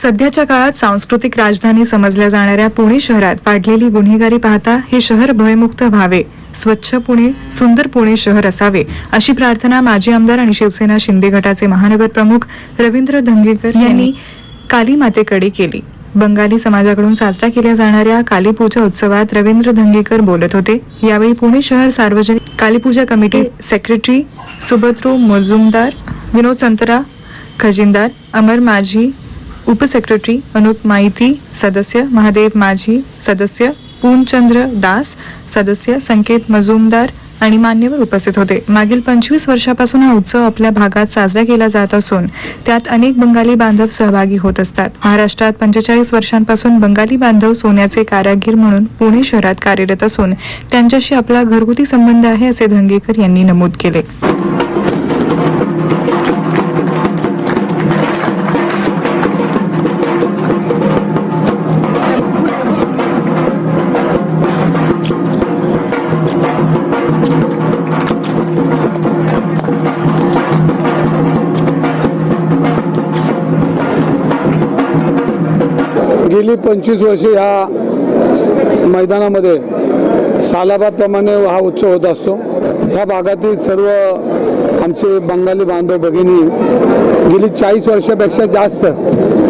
सध्याच्या काळात सांस्कृतिक राजधानी समजल्या जाणाऱ्या पुणे शहरात वाढलेली गुन्हेगारी पाहता हे शहर भयमुक्त व्हावे. स्वच्छ पुणे सुंदर पुणे शहर असावे अशी प्रार्थना माजी आमदार आणि शिवसेना शिंदे गटाचे महानगर प्रमुख रवींद्र धंगेकर यांनी काली मातेकडे केली. बंगाली समाजाकडून साजरा केल्या जाणाऱ्या कालीपूजा उत्सवात रवींद्र धंगेकर बोलत होते. यावेळी पुणे शहर सार्वजनिक कालीपूजा कमिटी सेक्रेटरी सुभद्रू मजुमदार विनोद संतरा खजिनदार अमर माझी उपसेक्रेटरी अनुप माहिती सदस्य महादेव माझी सदस्य पूर्णचंद्र दास सदस्य संकेत मजुमदार आणि मान्यवर उपस्थित होते. मागील पंचवीस वर्षापासून हा उत्सव आपल्या भागात साजरा केला जात असून त्यात अनेक बंगाली बांधव सहभागी होत असतात. महाराष्ट्रात पंचेचाळीस वर्षांपासून बंगाली बांधव सोन्याचे कारागीर म्हणून पुणे शहरात कार्यरत असून त्यांच्याशी आपला घरगुती संबंध आहे असे धंगेकर यांनी नमूद केले. गेली पंचवीस वर्षे ह्या मैदानामध्ये सालाबादप्रमाणे हा उत्सव होत असतो. ह्या भागातील सर्व आमचे बंगाली बांधव भगिनी गेली चाळीस वर्षापेक्षा जास्त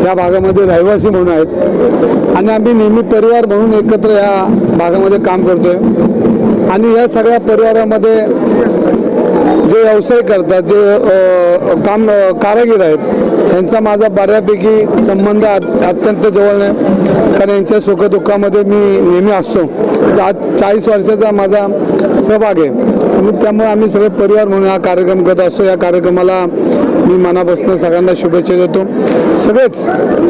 या भागामध्ये रहिवासी म्हणून आहेत. आणि आम्ही नेहमी परिवार म्हणून एकत्र या भागामध्ये काम करतोय. आणि या सगळ्या परिवारामध्ये जे व्यवसाय करतात जे काम कारागीर आहेत यांचा माझा बऱ्यापैकी संबंध अत्यंत जवळ आहे. कारण यांच्या सुखदुःखामध्ये मी नेहमी असतो. तर आज चाळीस वर्षाचा माझा सहभाग आहे. आणि त्यामुळे आम्ही सगळे परिवार म्हणून हा कार्यक्रम करत असतो. या कार्यक्रमाला मी मनापासून सगळ्यांना शुभेच्छा देतो. सगळेच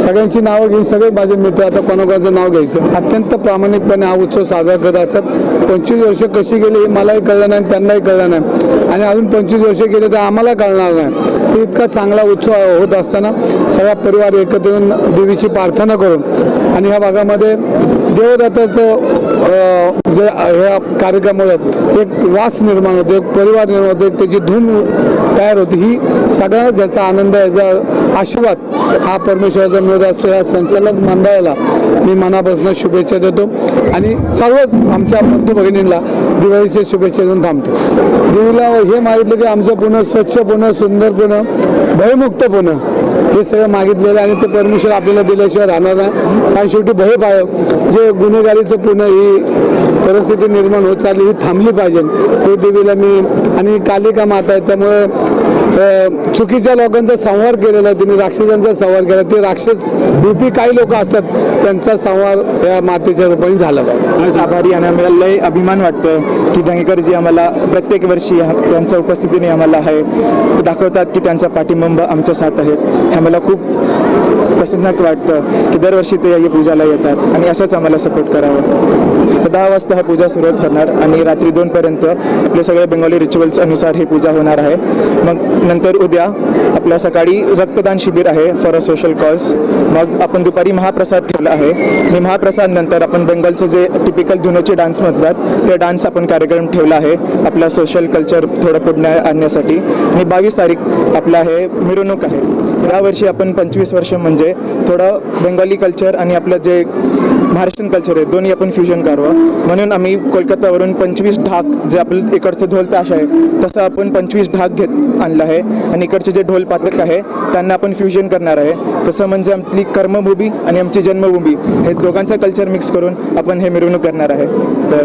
सगळ्यांची नावं घेऊन सगळे माझे मित्र आता कोणाकोणाचं नाव घ्यायचं. अत्यंत प्रामाणिकपणे हा उत्सव साजरा करत असतात. पंचवीस वर्ष कशी गेली हे मलाही कळलं नाही त्यांनाही कळलं नाही. आणि अजून पंचवीस वर्ष गेले तर आम्हाला कळणार नाही. ते इतका चांगला उत्सव होत असताना सगळा परिवार एकत्र येऊन देवीची प्रार्थना करून आणि ह्या भागामध्ये देवदत्ताचं जे ह्या कार्यक्रमामुळे एक वास निर्माण होतो एक परिवार निर्माण होतो एक त्याची धूम तयार होती ही सगळ्यांना ज्याचा आनंद आहे याचा आशीर्वाद हा परमेश्वराचा मिळत असतो या संचालक मंडळाला मी मनापासून शुभेच्छा देतो. आणि सर्व आमच्या बंधू भगिनींना दिवाळीच्या शुभेच्छा देऊन थांबतो. देवीला हे मागितलं की आमचं पुणं स्वच्छ पुणं सुंदर पुणं भयमुक्त पुणं हे सगळं मागितलेलं आहे आणि ते परमेश्वर आपल्याला दिल्याशिवाय राहणार नाही. कारण शेवटी भय पाय जे गुन्हेगारीचं पुणं ही परिस्थिती निर्माण होत चालली ही थांबली पाहिजे. हे देवीला मी आणि कालिका माता आहे त्यामुळे चुकीच्या लोकांचा संवार केलेला आहे तुम्ही राक्षसांचा संवार केला ते राक्षस रूपी काही लोक असतात त्यांचा संवार या मातेच्या रूपाने झाला पाहिजे. आभारी आणि आम्हाला लय अभिमान वाटतं की दंगेकरजी आम्हाला प्रत्येक वर्षी त्यांच्या उपस्थितीने आम्हाला आहे दाखवतात की त्यांचा पाठिंबा आमच्या साथ आहे. हे आम्हाला खूप प्रसन्न वाटतं की दरवर्षी ते या पूजाला येतात आणि असंच आम्हाला सपोर्ट करावं. दहा वाजता हा पूजा सुरुवात होणार आणि रात्री दोनपर्यंत आपले सगळे बेंगॉली रिच्युअल्स अनुसार ही पूजा होणार आहे. मग नंतर उद्या आपल्या सकाळी रक्तदान शिबिर आहे फॉर अ सोशल कॉज मग आपण दुपारी महाप्रसाद ठेवला आहे. आणि महाप्रसाद नंतर आपण बेंगलचे जे टिपिकल धुनोचे डान्स म्हणतात ते डान्स आपण कार्यक्रम ठेवला आहे. आपला सोशल कल्चर थोडं पुढण्या आणण्यासाठी. आणि बावीस तारीख आपलं आहे मिरवणूक आहे. यावर्षी आपण पंचवीस वर्ष म्हणजे थोडं बेंगॉली कल्चर आणि आपलं जे महाराष्ट्रीयन कल्चर आहे दोन्ही आपण फ्युजन करावं. म्हणून आम्ही कोलकातावरून पंचवीस ढाक जे आपलं इकडचं ढोल ताश आहे तसं आपण पंचवीस ढाक घेत आणलं आहे. आणि इकडचे जे ढोल पातक आहे त्यांना आपण फ्युजन करणार आहे. तसं म्हणजे आपली कर्मभूमी आणि आमची जन्मभूमी हे दोघांचं कल्चर मिक्स करून आपण हे मिरवणूक करणार आहे. तर